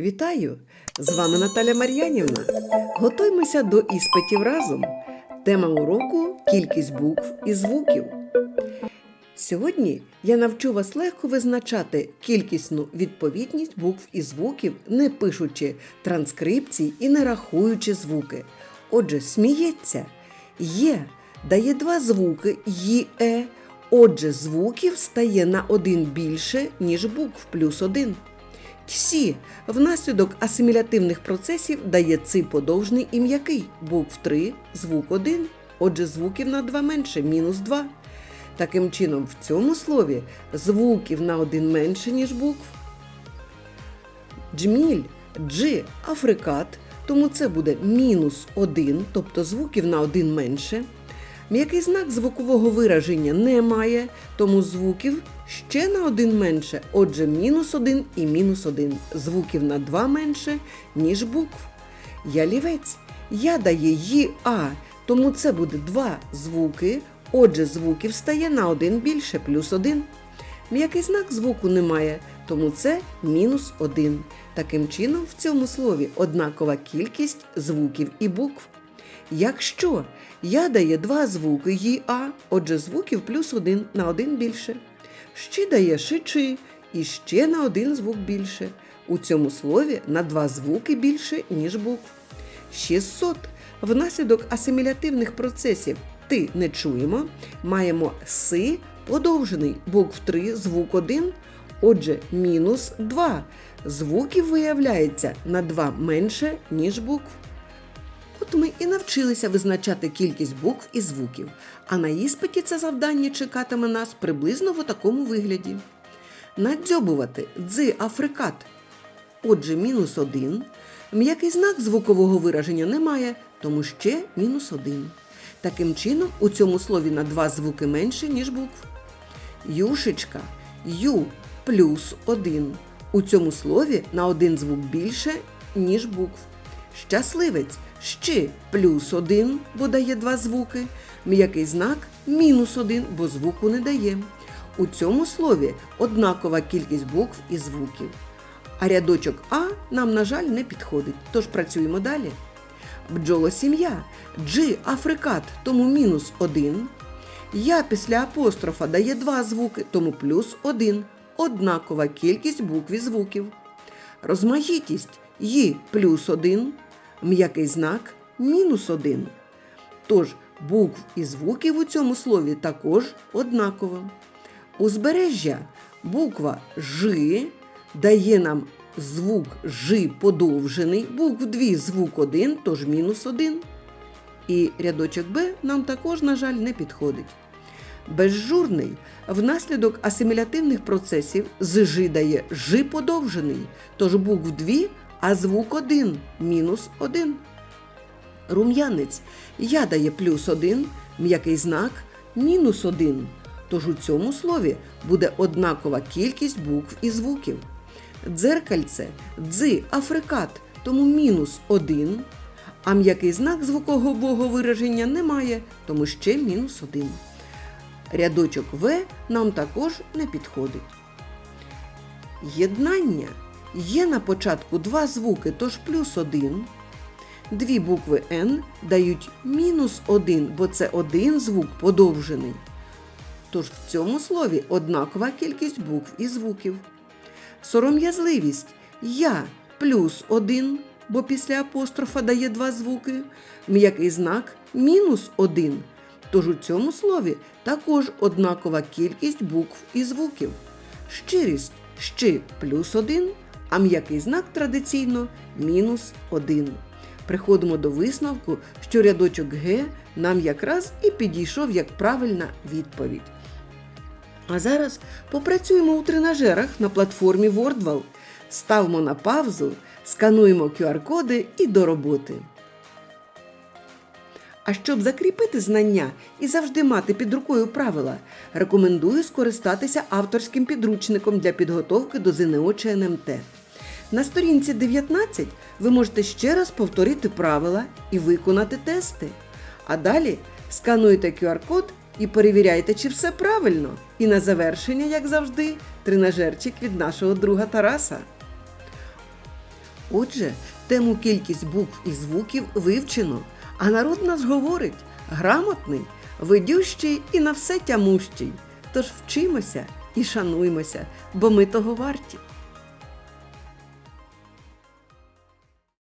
Вітаю! З вами Наталя Мар'янівна. Готуймося до іспитів разом. Тема уроку кількість букв і звуків. Сьогодні я навчу вас легко визначати кількісну відповідність букв і звуків, не пишучи транскрипцій і не рахуючи звуки. Отже, сміється. Є дає два звуки ї, е. Отже, звуків стає на один більше, ніж букв плюс один. Ксі внаслідок асимілятивних процесів дає ци подовжний і м'який, букв 3, звук 1, отже, звуків на 2 менше, мінус 2. Таким чином, в цьому слові звуків на один менше, ніж букв. Джміль, джи, африкат, тому це буде мінус 1, тобто звуків на один менше. М'який знак звукового вираження немає, тому звуків ще на один менше, отже, мінус 1 і мінус 1. Звуків на 2 менше, ніж букв. Ялівець. Я дає ї а, тому це буде два звуки, отже, звуків стає на один більше, плюс 1. М'який знак звуку немає, тому це мінус 1. Таким чином, в цьому слові однакова кількість звуків і букв. Якщо я дає два звуки ї а, отже, звуків плюс один на один більше. Щі дає шичи і ще на один звук більше. У цьому слові на два звуки більше, ніж букв. 600. Внаслідок асимілятивних процесів ти не чуємо, маємо си подовжений букв 3, звук 1, отже, мінус 2. Звуків виявляється на 2 менше, ніж букв. От ми і навчилися визначати кількість букв і звуків, а на іспиті це завдання чекатиме нас приблизно в такому вигляді. Надзьобувати дзи африкат. Отже, мінус 1. М'який знак звукового вираження немає, тому ще мінус 1. Таким чином, у цьому слові на два звуки менше, ніж букв. Юшечка ю плюс 1. У цьому слові на один звук більше, ніж букв. Щасливець щи плюс 1, бо дає два звуки. М'який знак мінус 1, бо звуку не дає. У цьому слові однакова кількість букв і звуків. А рядочок А нам, на жаль, не підходить, тож працюємо далі. Бджоло сім'я, джи африкат, тому мінус 1. Я після апострофа дає два звуки, тому плюс 1. Однакова кількість букв і звуків. Розмаїтість ї плюс 1, м'який знак мінус 1. Тож букв і звуків у цьому слові також однаково. Узбережжя буква Ж дає нам звук Ж подовжений, букв 2 звук 1, тож мінус 1. І рядочок Б нам також, на жаль, не підходить. Безжурний внаслідок асимілятивних процесів з Ж дає Ж подовжений, тож букв 2, а звук 1 мінус 1. Рум'янець я дає плюс 1, м'який знак мінус 1. Тож у цьому слові буде однакова кількість букв і звуків. Дзеркальце дзи африкат, тому мінус 1, а м'який знак звукового вираження немає, тому ще мінус 1. Рядочок В нам також не підходить. Єднання є на початку два звуки, тож плюс 1. Дві букви Н дають мінус 1, бо це один звук подовжений. Тож в цьому слові однакова кількість букв і звуків. Сором'язливість я плюс 1, бо після апострофа дає два звуки. М'який знак мінус 1. Тож у цьому слові також однакова кількість букв і звуків. Щирість щи плюс 1, а м'який знак традиційно мінус 1. Приходимо до висновку, що рядочок Г нам якраз і підійшов як правильна відповідь. А зараз попрацюємо у тренажерах на платформі WordWall. Ставимо на паузу, скануємо QR-коди і до роботи. А щоб закріпити знання і завжди мати під рукою правила, рекомендую скористатися авторським підручником для підготовки до ЗНО чи НМТ. На сторінці 19 ви можете ще раз повторити правила і виконати тести. А далі скануєте QR-код і перевіряйте, чи все правильно. І на завершення, як завжди, тренажерчик від нашого друга Тараса. Отже, тему кількість букв і звуків вивчено, а народ наш говорить грамотний, видющий і на все тямущий. Тож вчимося і шануймося, бо ми того варті.